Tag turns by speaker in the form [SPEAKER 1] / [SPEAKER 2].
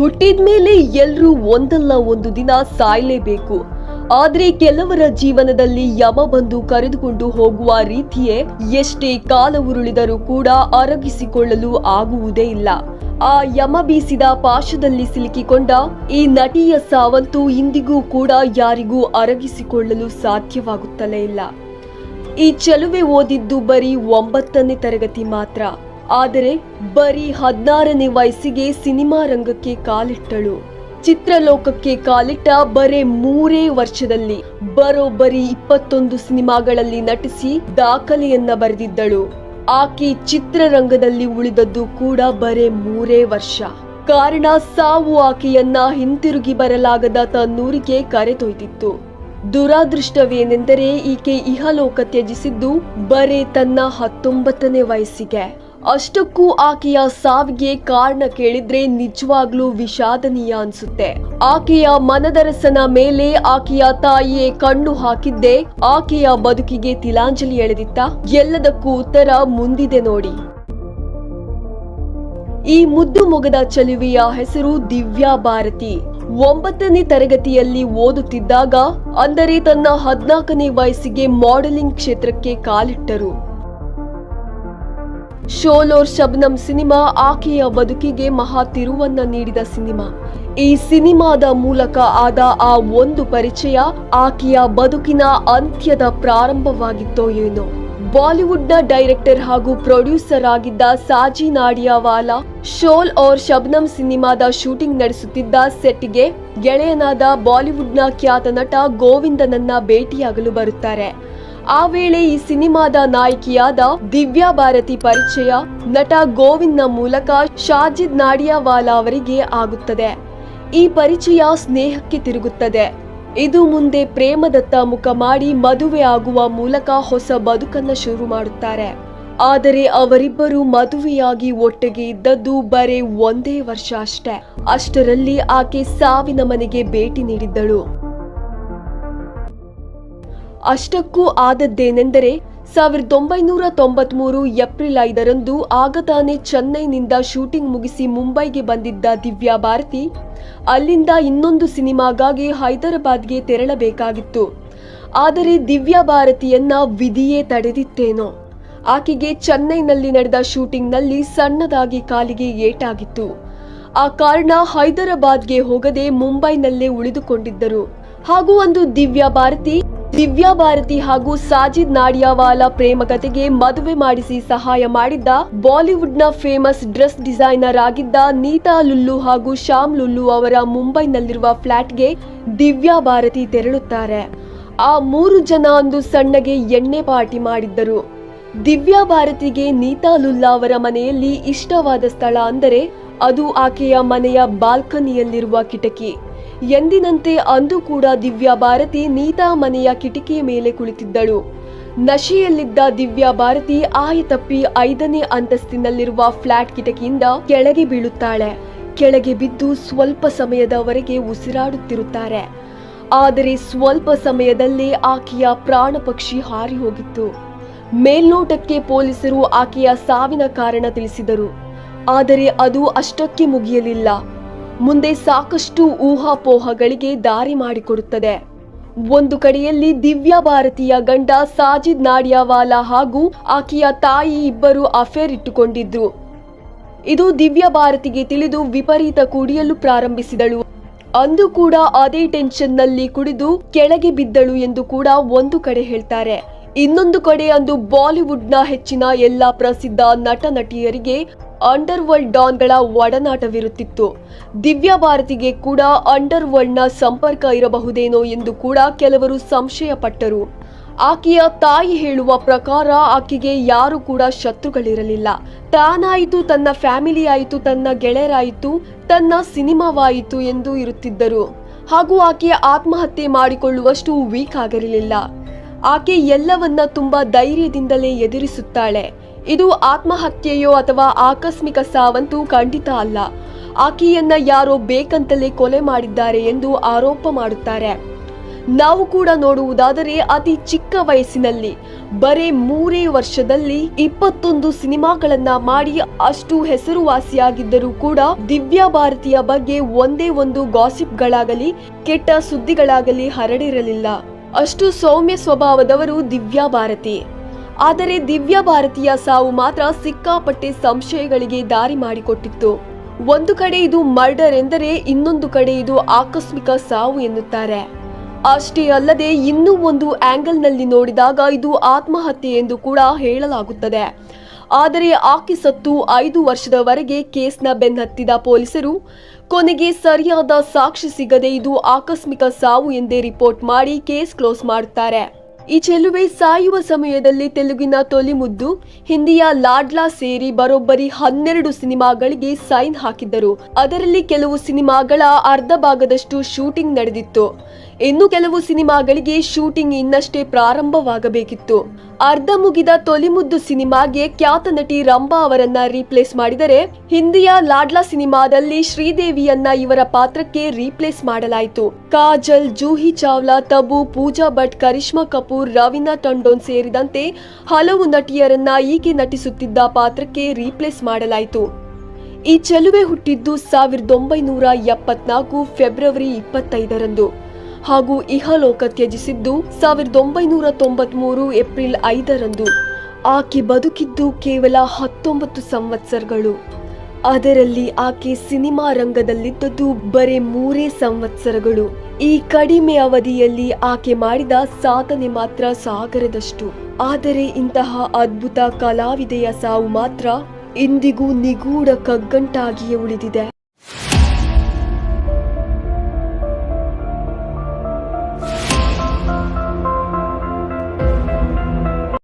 [SPEAKER 1] ಹುಟ್ಟಿದ್ಮೇಲೆ ಎಲ್ಲರೂ ಒಂದಲ್ಲ ಒಂದು ದಿನ ಸಾಯಲೇಬೇಕು. ಆದ್ರೆ ಕೆಲವರ ಜೀವನದಲ್ಲಿ ಯಮ ಬಂದು ಕರೆದುಕೊಂಡು ಹೋಗುವ ರೀತಿಯೇ ಎಷ್ಟೇ ಕಾಲ ಉರುಳಿದರೂ ಕೂಡ ಅರಗಿಸಿಕೊಳ್ಳಲು ಆಗುವುದೇ ಇಲ್ಲ. ಆ ಯಮ ಬೀಸಿದ ಪಾಶದಲ್ಲಿ ಸಿಲುಕಿಕೊಂಡ ಈ ನಟಿಯ ಸಾವಂತೂ ಇಂದಿಗೂ ಕೂಡ ಯಾರಿಗೂ ಅರಗಿಸಿಕೊಳ್ಳಲು ಸಾಧ್ಯವಾಗುತ್ತಲೇ ಇಲ್ಲ. ಈ ಚೆಲುವೆ ಓದಿದ್ದು ಬರೀ ಒಂಬತ್ತನೇ ತರಗತಿ ಮಾತ್ರ. ಆದರೆ ಬರೀ ಹದಿನಾರನೇ ವಯಸ್ಸಿಗೆ ಸಿನಿಮಾ ರಂಗಕ್ಕೆ ಕಾಲಿಟ್ಟಳು. ಚಿತ್ರಲೋಕಕ್ಕೆ ಕಾಲಿಟ್ಟ ಬರೇ ಮೂರೇ ವರ್ಷದಲ್ಲಿ ಬರೋಬ್ಬರಿ ಇಪ್ಪತ್ತೊಂದು ಸಿನಿಮಾಗಳಲ್ಲಿ ನಟಿಸಿ ದಾಖಲೆಯನ್ನ ಬರೆದಿದ್ದಳು. ಆಕೆ ಚಿತ್ರರಂಗದಲ್ಲಿ ಉಳಿದದ್ದು ಕೂಡ ಬರೇ ಮೂರೇ ವರ್ಷ. ಕಾರಣ ಸಾವು ಆಕೆಯನ್ನ ಹಿಂತಿರುಗಿ ಬರಲಾಗದ ತನ್ನೂರಿಗೆ ಕರೆದೊಯ್ದಿತ್ತು ದುರಾದೃಷ್ಟವೇನೆಂದರೆ ಈಕೆ ಇಹಲೋಕ ತ್ಯಜಿಸಿದ್ದು ಬರೇ ತನ್ನ ಹತ್ತೊಂಬತ್ತನೇ ವಯಸ್ಸಿಗೆ. ಅಷ್ಟಕ್ಕೂ ಆಕೆಯ ಸಾವಿಗೆ ಕಾರಣ ಕೇಳಿದ್ರೆ ನಿಜವಾಗ್ಲೂ ವಿಷಾದನೀಯ ಅನ್ಸುತ್ತೆ. ಆಕೆಯ ಮನದರಸನ ಮೇಲೆ ಆಕೆಯ ತಾಯಿಯೇ ಕಣ್ಣು ಹಾಕಿದ್ದೆ. ಆಕೆಯ ಬದುಕಿಗೆ ತಿಲಾಂಜಲಿ ಎಳೆದಿತ್ತ. ಎಲ್ಲದಕ್ಕೂ ಉತ್ತರ ಮುಂದಿದೆ ನೋಡಿ. ಈ ಮುದ್ದು ಮೊಗದ ಚಲುವೆಯ ಹೆಸರು ದಿವ್ಯಾ ಭಾರತಿ. ಒಂಬತ್ತನೇ ತರಗತಿಯಲ್ಲಿ ಓದುತ್ತಿದ್ದಾಗ, ಅಂದರೆ ತನ್ನ ಹದ್ನಾಲ್ಕನೇ ವಯಸ್ಸಿಗೆ ಮಾಡೆಲಿಂಗ್ ಕ್ಷೇತ್ರಕ್ಕೆ ಕಾಲಿಟ್ಟರು. ಶೋಲೋರ್ ಶಬ್ನಂ ಸಿನಿಮಾ, ಆಕೆಯ ಬದುಕಿಗೆ ಮಹಾ ತಿರುವನ್ನ ನೀಡಿದ ಸಿನಿಮಾ. ಈ ಸಿನಿಮಾದ ಮೂಲಕ ಆದ ಆ ಒಂದು ಪರಿಚಯ ಆಕೆಯ ಬದುಕಿನ ಅಂತ್ಯದ ಪ್ರಾರಂಭವಾಗಿತ್ತೋ ಏನೋ. ಬಾಲಿವುಡ್ನ ಡೈರೆಕ್ಟರ್ ಹಾಗೂ ಪ್ರೊಡ್ಯೂಸರ್ ಆಗಿದ್ದ ಸಾಜಿ ನಾಡಿಯಾವಾಲಾ, ಶೋಲ್ ಔರ್ ಶಬ್ನಂ ಸಿನಿಮಾದ ಶೂಟಿಂಗ್ ನಡೆಸುತ್ತಿದ್ದ ಸೆಟ್ಗೆ ಗೆಳೆಯನಾದ ಬಾಲಿವುಡ್ನ ಖ್ಯಾತ ನಟ ಗೋವಿಂದನನ್ನ ಭೇಟಿಯಾಗಲು ಬರುತ್ತಾರೆ. ಆ ವೇಳೆ ಈ ಸಿನಿಮಾದ ನಾಯಕಿಯಾದ ದಿವ್ಯಾ ಭಾರತಿ ಪರಿಚಯ ನಟ ಗೋವಿಂದ್ನ ಮೂಲಕ ಶಾಜಿದ್ ನಾಡಿಯಾವಾಲಾ ಅವರಿಗೆ ಆಗುತ್ತದೆ. ಈ ಪರಿಚಯ ಸ್ನೇಹಕ್ಕೆ ತಿರುಗುತ್ತದೆ. ಇದು ಮುಂದೆ ಪ್ರೇಮದತ್ತ ಮುಖ ಮಾಡಿ ಮದುವೆ ಆಗುವ ಮೂಲಕ ಹೊಸ ಬದುಕನ್ನ ಶುರು ಮಾಡುತ್ತಾರೆ. ಆದರೆ ಅವರಿಬ್ಬರು ಮದುವೆಯಾಗಿ ಒಟ್ಟಿಗೆ ಇದ್ದದ್ದು ಬರೇ ಒಂದೇ ವರ್ಷ ಅಷ್ಟೇ. ಅಷ್ಟರಲ್ಲಿ ಆಕೆ ಸಾವಿನ ಮನೆಗೆ ಭೇಟಿ ನೀಡಿದ್ದಳು. ಅಷ್ಟಕ್ಕೂ ಆದದ್ದೇನೆಂದರೆ ಸಾವಿರದ ಒಂಬೈನೂರ ತೊಂಬತ್ಮೂರು ಏಪ್ರಿಲ್ ಐದರಂದು ಆಗ ತಾನೇ ಚೆನ್ನೈನಿಂದ ಶೂಟಿಂಗ್ ಮುಗಿಸಿ ಮುಂಬೈಗೆ ಬಂದಿದ್ದ ದಿವ್ಯಾ ಭಾರತಿ ಅಲ್ಲಿಂದ ಇನ್ನೊಂದು ಸಿನಿಮಾಗಾಗಿ ಹೈದರಾಬಾದ್ಗೆ ತೆರಳಬೇಕಾಗಿತ್ತು. ಆದರೆ ದಿವ್ಯಾ ಭಾರತಿಯನ್ನ ವಿಧಿಯೇ ತಡೆದಿತ್ತೇನೋ. ಆಕೆಗೆ ಚೆನ್ನೈನಲ್ಲಿ ನಡೆದ ಶೂಟಿಂಗ್ನಲ್ಲಿ ಸಣ್ಣದಾಗಿ ಕಾಲಿಗೆ ಏಟಾಗಿತ್ತು. ಆ ಕಾರಣ ಹೈದರಾಬಾದ್ಗೆ ಹೋಗದೆ ಮುಂಬೈನಲ್ಲೇ ಉಳಿದುಕೊಂಡಿದ್ದರು. ಹಾಗೂ ಒಂದು ದಿವ್ಯಾ ಭಾರತಿ ದಿವ್ಯಾ ಭಾರತಿ ಹಾಗೂ ಸಾಜಿದ್ ನಾಡಿಯಾವಾಲ ಪ್ರೇಮ ಕತೆಗೆ ಮದುವೆ ಮಾಡಿಸಿ ಸಹಾಯ ಮಾಡಿದ್ದ ಬಾಲಿವುಡ್ನ ಫೇಮಸ್ ಡ್ರೆಸ್ ಡಿಸೈನರ್ ಆಗಿದ್ದ ನೀತಾ ಲುಲ್ಲು ಹಾಗೂ ಶ್ಯಾಮ್ ಲುಲ್ಲು ಅವರ ಮುಂಬೈನಲ್ಲಿರುವ ಫ್ಲಾಟ್ಗೆ ದಿವ್ಯಾ ಭಾರತಿ ತೆರಳುತ್ತಾರೆ. ಆ ಮೂರು ಜನ ಒಂದು ಸಣ್ಣಗೆ ಎಣ್ಣೆ ಪಾರ್ಟಿ ಮಾಡಿದ್ದರು. ದಿವ್ಯಾ ಭಾರತಿಗೆ ನೀತಾ ಲುಲ್ಲಾ ಅವರ ಮನೆಯಲ್ಲಿ ಇಷ್ಟವಾದ ಸ್ಥಳ ಅಂದರೆ ಅದು ಆಕೆಯ ಮನೆಯ ಬಾಲ್ಕನಿಯಲ್ಲಿರುವ ಕಿಟಕಿ. ಎಂದಿನಂತೆ ಅಂದು ಕೂಡ ದಿವ್ಯಾ ಭಾರತಿ ನೀತಾ ಮನೆಯ ಕಿಟಕಿ ಮೇಲೆ ಕುಳಿತಿದ್ದಳು. ನಶೆಯಲ್ಲಿದ್ದ ದಿವ್ಯಾ ಭಾರತಿ ಆಯತಪ್ಪಿ ಐದನೇ ಅಂತಸ್ತಿನಲ್ಲಿರುವ ಫ್ಲಾಟ್ ಕಿಟಕಿಯಿಂದ ಕೆಳಗೆ ಬೀಳುತ್ತಾಳೆ. ಕೆಳಗೆ ಬಿದ್ದು ಸ್ವಲ್ಪ ಸಮಯದವರೆಗೆ ಉಸಿರಾಡುತ್ತಿರುತ್ತಾರೆ. ಆದರೆ ಸ್ವಲ್ಪ ಸಮಯದಲ್ಲೇ ಆಕೆಯ ಪ್ರಾಣ ಪಕ್ಷಿ ಹಾರಿ ಹೋಗಿತ್ತು. ಮೇಲ್ನೋಟಕ್ಕೆ ಪೊಲೀಸರು ಆಕೆಯ ಸಾವಿನ ಕಾರಣ ತಿಳಿಸಿದರು. ಆದರೆ ಅದು ಅಷ್ಟಕ್ಕೆ ಮುಗಿಯಲಿಲ್ಲ. ಮುಂದೆ ಸಾಕಷ್ಟು ಊಹಾಪೋಹಗಳಿಗೆ ದಾರಿ ಮಾಡಿಕೊಡುತ್ತದೆ. ಒಂದು ಕಡೆಯಲ್ಲಿ ದಿವ್ಯಾ ಭಾರತೀಯ ಗಂಡ ಸಾಜಿದ್ ನಾಡಿಯಾವಾಲಾ ಹಾಗೂ ಆಕೆಯ ತಾಯಿ ಇಬ್ಬರು ಅಫೇರ್ ಇಟ್ಟುಕೊಂಡಿದ್ರು. ಇದು ದಿವ್ಯಾ ಭಾರತಿಗೆ ತಿಳಿದು ವಿಪರೀತ ಕುಡಿಯಲು ಪ್ರಾರಂಭಿಸಿದಳು. ಅಂದು ಕೂಡ ಅದೇ ಟೆನ್ಷನ್ನಲ್ಲಿ ಕುಡಿದು ಕೆಳಗೆ ಬಿದ್ದಳು ಎಂದು ಕೂಡ ಒಂದು ಕಡೆ ಹೇಳ್ತಾರೆ. ಇನ್ನೊಂದು ಕಡೆ ಅಂದು ಬಾಲಿವುಡ್ನ ಹೆಚ್ಚಿನ ಎಲ್ಲ ಪ್ರಸಿದ್ಧ ನಟ ನಟಿಯರಿಗೆ ಅಂಡರ್ ವರ್ಲ್ಡ್ ಡಾನ್ಗಳ ಒಡನಾಟವಿರುತ್ತಿತ್ತು. ದಿವ್ಯಾ ಭಾರತಿಗೆ ಕೂಡ ಅಂಡರ್ ವರ್ಲ್ಡ್ನ ಸಂಪರ್ಕ ಇರಬಹುದೇನೋ ಎಂದು ಕೂಡ ಕೆಲವರು ಸಂಶಯ ಪಟ್ಟರು ಆಕೆಯ ತಾಯಿ ಹೇಳುವ ಪ್ರಕಾರ ಆಕೆಗೆ ಯಾರು ಕೂಡ ಶತ್ರುಗಳಿರಲಿಲ್ಲ. ತಾನಾಯಿತು, ತನ್ನ ಫ್ಯಾಮಿಲಿ ಆಯಿತು ತನ್ನ ಗೆಳೆಯರಾಯಿತು, ತನ್ನ ಸಿನಿಮಾವಾಯಿತು ಎಂದು ಇರುತ್ತಿದ್ದರು. ಹಾಗೂ ಆಕೆಯ ಆತ್ಮಹತ್ಯೆ ಮಾಡಿಕೊಳ್ಳುವಷ್ಟು ವೀಕ್ ಆಗಿರಲಿಲ್ಲ. ಆಕೆ ಎಲ್ಲವನ್ನ ತುಂಬಾ ಧೈರ್ಯದಿಂದಲೇ ಎದುರಿಸುತ್ತಾಳೆ. ಇದು ಆತ್ಮಹತ್ಯೆಯೋ ಅಥವಾ ಆಕಸ್ಮಿಕ ಸಾವಂತೂ ಖಂಡಿತ ಅಲ್ಲ. ಆಕೆಯನ್ನ ಯಾರೋ ಬೇಕಂತಲೇ ಕೊಲೆ ಮಾಡಿದ್ದಾರೆ ಎಂದು ಆರೋಪ ಮಾಡುತ್ತಾರೆ. ನಾವು ಕೂಡ ನೋಡುವುದಾದರೆ ಅತಿ ಚಿಕ್ಕ ವಯಸ್ಸಿನಲ್ಲಿ, ಬರೇ ಮೂರೇ ವರ್ಷದಲ್ಲಿ ಇಪ್ಪತ್ತೊಂದು ಸಿನಿಮಾಗಳನ್ನ ಮಾಡಿ ಅಷ್ಟು ಹೆಸರುವಾಸಿಯಾಗಿದ್ದರೂ ಕೂಡ ದಿವ್ಯಾ ಭಾರತಿಯ ಬಗ್ಗೆ ಒಂದೇ ಒಂದು ಗಾಸಿಪ್ಗಳಾಗಲಿ, ಕೆಟ್ಟ ಸುದ್ದಿಗಳಾಗಲಿ ಹರಡಿರಲಿಲ್ಲ. ಅಷ್ಟು ಸೌಮ್ಯ ಸ್ವಭಾವದವರು ದಿವ್ಯಾ ಭಾರತಿ. ಆದರೆ ದಿವ್ಯಾ ಭಾರತಿಯ ಸಾವು ಮಾತ್ರ ಸಿಕ್ಕಾಪಟ್ಟೆ ಸಂಶಯಗಳಿಗೆ ದಾರಿ ಮಾಡಿಕೊಟ್ಟಿತ್ತು. ಒಂದು ಕಡೆ ಇದು ಮರ್ಡರ್ ಎಂದರೆ ಇನ್ನೊಂದು ಕಡೆ ಇದು ಆಕಸ್ಮಿಕ ಸಾವು ಎನ್ನುತ್ತಾರೆ. ಅಷ್ಟೇ ಅಲ್ಲದೆ ಇನ್ನೂ ಒಂದು ಆಂಗಲ್ನಲ್ಲಿ ನೋಡಿದಾಗ ಇದು ಆತ್ಮಹತ್ಯೆ ಎಂದು ಕೂಡ ಹೇಳಲಾಗುತ್ತದೆ. ಆದರೆ ಆಕೆ ಸತ್ತು ಐದು ವರ್ಷದವರೆಗೆ ಕೇಸ್ನ ಬೆನ್ನತ್ತಿದ ಪೊಲೀಸರು ಕೊನೆಗೆ ಸರಿಯಾದ ಸಾಕ್ಷಿ ಸಿಗದೆ ಇದು ಆಕಸ್ಮಿಕ ಸಾವು ಎಂದೇ ರಿಪೋರ್ಟ್ ಮಾಡಿ ಕೇಸ್ ಕ್ಲೋಸ್ ಮಾಡುತ್ತಾರೆ ಈ ಚೆಲುವೆ ಸಾಯುವ ಸಮಯದಲ್ಲಿ ತೆಲುಗಿನ ತೊಲಿಮುದ್ದು, ಹಿಂದಿಯ ಲಾಡ್ಲಾ ಸೇರಿ ಬರೋಬ್ಬರಿ ಹನ್ನೆರಡು ಸಿನಿಮಾಗಳಿಗೆ ಸೈನ್ ಹಾಕಿದ್ದರು. ಅದರಲ್ಲಿ ಕೆಲವು ಸಿನಿಮಾಗಳ ಅರ್ಧ ಭಾಗದಷ್ಟು ಶೂಟಿಂಗ್ ನಡೆದಿತ್ತು. ಇನ್ನು ಕೆಲವು ಸಿನಿಮಾಗಳಿಗೆ ಶೂಟಿಂಗ್ ಇನ್ನಷ್ಟೇ ಪ್ರಾರಂಭವಾಗಬೇಕಿತ್ತು. ಅರ್ಧ ಮುಗಿದ ತೊಲಿಮುದ್ದು ಸಿನಿಮಾಗೆ ಖ್ಯಾತ ನಟಿ ರಂಭಾ ಅವರನ್ನ ರೀಪ್ಲೇಸ್ ಮಾಡಿದರೆ ಹಿಂದಿಯ ಲಾಡ್ಲಾ ಸಿನಿಮಾದಲ್ಲಿ ಶ್ರೀದೇವಿಯನ್ನ ಇವರ ಪಾತ್ರಕ್ಕೆ ರೀಪ್ಲೇಸ್ ಮಾಡಲಾಯಿತು. ಕಾಜಲ್, ಜೂಹಿ ಚಾವ್ಲಾ, ತಬು, ಪೂಜಾ ಭಟ್, ಕರಿಷ್ಮಾ ಕಪೂರ್, ರವೀನಾ ಟಂಡೋನ್ ಸೇರಿದಂತೆ ಹಲವು ನಟಿಯರನ್ನ ಈಕೆ ನಟಿಸುತ್ತಿದ್ದ ಪಾತ್ರಕ್ಕೆ ರೀಪ್ಲೇಸ್ ಮಾಡಲಾಯಿತು. ಈ ಚೆಲುವೆ ಹುಟ್ಟಿದ್ದು ಸಾವಿರದ ಒಂಬೈನೂರ ಎಪ್ಪತ್ನಾಲ್ಕು ಫೆಬ್ರವರಿ ಇಪ್ಪತ್ತೈದರಂದು. ಹಾಗೂ ಇಹಲೋಕ ತ್ಯಜಿಸಿದ್ದು ಸಾವಿರದ ಒಂಬೈನೂರ ತೊಂಬತ್ಮೂರು ಏಪ್ರಿಲ್ ಐದರಂದು. ಆಕೆ ಬದುಕಿದ್ದು ಕೇವಲ ಹತ್ತೊಂಬತ್ತು ಸಂವತ್ಸರಗಳು. ಅದರಲ್ಲಿ ಆಕೆ ಸಿನಿಮಾ ರಂಗದಲ್ಲಿದ್ದದ್ದು ಬರೇ ಮೂರೇ ಸಂವತ್ಸರಗಳು. ಈ ಕಡಿಮೆ ಅವಧಿಯಲ್ಲಿ ಆಕೆ ಮಾಡಿದ ಸಾಧನೆ ಮಾತ್ರ ಸಾಗರದಷ್ಟು. ಆದರೆ ಇಂತಹ ಅದ್ಭುತ ಕಲಾವಿದೆಯ ಸಾವು ಮಾತ್ರ ಇಂದಿಗೂ ನಿಗೂಢ ಕಗ್ಗಂಟಾಗಿಯೇ ಉಳಿದಿದೆ.